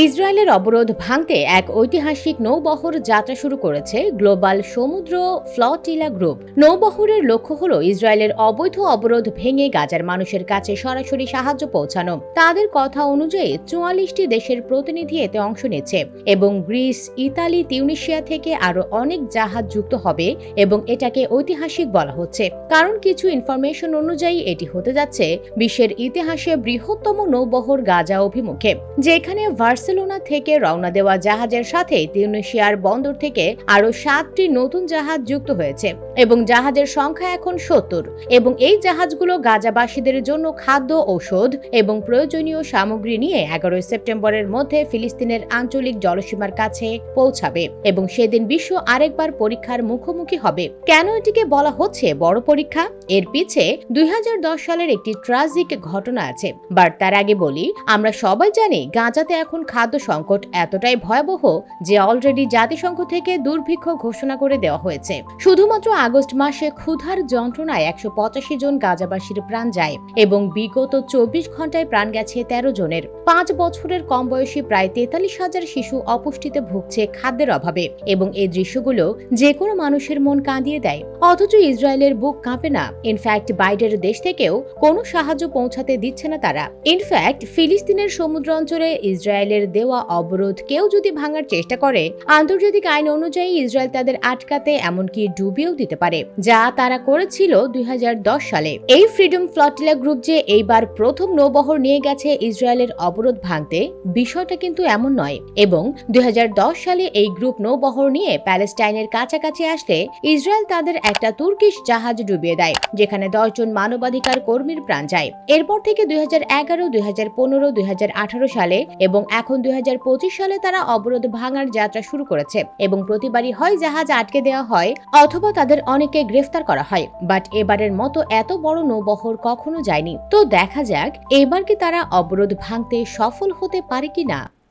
ইসরায়েলের অবরোধ ভাঙতে এক ঐতিহাসিক নৌবহর যাত্রা শুরু করেছে গ্লোবাল সমুদ্র ফ্লটিলা গ্রুপ। নৌবহরের লক্ষ্য হল ইসরায়েলের অবৈধ অবরোধ ভেঙে গাজার মানুষের কাছে সরাসরি সাহায্য পৌঁছানো। তাদের কথা অনুযায়ী চুয়াল্লিশটি দেশের প্রতিনিধি এতে অংশ নিচ্ছে এবং গ্রিস, ইতালি, তিউনিশিয়া থেকে আরও অনেক জাহাজ যুক্ত হবে এবং এটাকে ঐতিহাসিক বলা হচ্ছে। কারণ কিছু ইনফরমেশন অনুযায়ী এটি হতে যাচ্ছে বিশ্বের ইতিহাসে বৃহত্তম নৌবহর গাজা অভিমুখে, যেখানে বার্সেলোনা থেকে রওনা দেওয়া জাহাজের সাথে তিউনেশিয়ার বন্দর থেকে আরও সাতটি নতুন জাহাজ যুক্ত হয়েছে। এবং জাহাজের সংখ্যা এখন সত্তর। এবং এই জাহাজগুলো গাজাবাসীদের জন্য খাদ্য, ঔষধ এবং প্রয়োজনীয় সামগ্রী নিয়ে এগারোই সেপ্টেম্বরের মধ্যে ফিলিস্তিনের আঞ্চলিক জলসীমার কাছে পৌঁছাবে এবং সেদিন বিশ্ব আরেকবার পরীক্ষার মুখোমুখি হবে। কেন এটিকে বলা হচ্ছে বড় পরীক্ষা? এর পিছে দুই সালের একটি ট্রাজিক ঘটনা আছে। বাট তার আগে বলি, আমরা সবাই জানি গাজাতে এখন খাদ্য সংকট এতটাই ভয়াবহ যে অলরেডি জাতিসংঘ থেকে দুর্ভিক্ষ ঘোষণা করে দেওয়া হয়েছে। শুধুমাত্র আগস্ট মাসে ক্ষুধার যন্ত্রণায় একশো পঁচাশি জন গাজাবাসীর প্রাণ যায় এবং বিগত চব্বিশ ঘন্টায় প্রাণ গেছে তেরো জনের। পাঁচ বছরের কম বয়সী প্রায় তেতাল্লিশ হাজার শিশু অপুষ্টিতে ভুগছে খাদ্যের অভাবে এবং এই দৃশ্যগুলো যে কোনো মানুষের মন কাঁদিয়ে দেয়। অথচ ইসরায়েলের বুক কাঁপে না। ইনফ্যাক্ট বাইরের দেশ থেকেও কোনো সাহায্য পৌঁছাতে দিচ্ছে না তারা। ইনফ্যাক্ট ফিলিস্তিনের সমুদ্র অঞ্চলে ইসরায়েলের দেওয়া অবরোধ কেউ যদি ভাঙার চেষ্টা করে, আন্তর্জাতিক আইন অনুযায়ী ইসরায়েল তাদের আটকাতে এমনকি ডুবিয়েও দিতে পারে, যা তারা করেছিল দুই হাজার দশ সালে। এই ফ্রিডম ফ্লটিলা গ্রুপ যে এইবার প্রথম নৌবহর নিয়ে গেছে ইসরায়েলের অবরোধ ভাঙতে, বিষয়টা কিন্তু এমন নয়। এবং দুই সালে এই গ্রুপ নৌবহর নিয়ে প্যালেস্টাইনের কাছাকাছি আসলে, ইসরায়েল তাদের একটা তুর্কিশ জাহাজ ডুবিয়ে দেয়, যেখানে দশজন মানবাধিকার কর্মীর প্রাণ যায়। এরপর থেকে দুই হাজার এগারো, দুই হাজার পনেরো, দুই হাজার আঠারো সালে এবং এখন দুই হাজার পঁচিশ সালে তারা অবরোধ ভাঙার যাত্রা শুরু করেছে। এবং প্রতিবারই হয় জাহাজ আটকে দেওয়া হয়, অথবা তাদের অনেকে গ্রেফতার করা হয় বাট এবারের মতো এত বড় নৌবহর কখনো যায়নি। তো দেখা যাক, এবার কি তারা অবরোধ ভাঙতে সফল হতে পারে কিনা।